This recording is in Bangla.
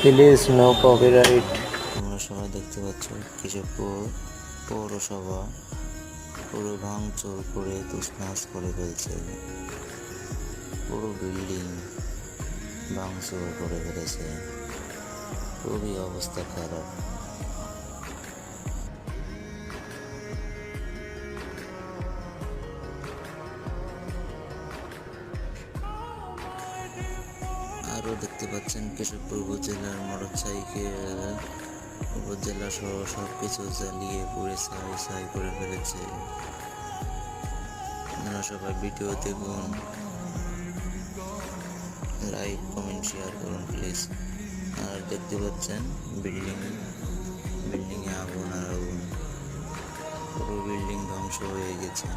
প্লিজ নো কপিরাইট তোমরা সবাই দেখতে পাচ্ছ কিছু পৌরসভা পুরো ভাঙচুর করে তুষনাস করে ফেলছে। পুরো বিল্ডিং ভাঙচুর করে ফেলেছে। খুবই অবস্থা খারাপ। আরও দেখতে পাচ্ছেন কেশবপুর উপজেলার মোটর সাইকেল উপজেলা সহ সব কিছু জ্বালিয়ে পুড়ে ছাই ছাই করে ফেলেছে। আপনারা সবাই ভিডিও দেখুন। লাইক কমেন্ট শেয়ার করুন প্লিজ আর দেখতে পাচ্ছেন বিল্ডিং বিল্ডিংয়ে আগুন আর আগুন। পুরো বিল্ডিং ধ্বংস হয়ে গেছে।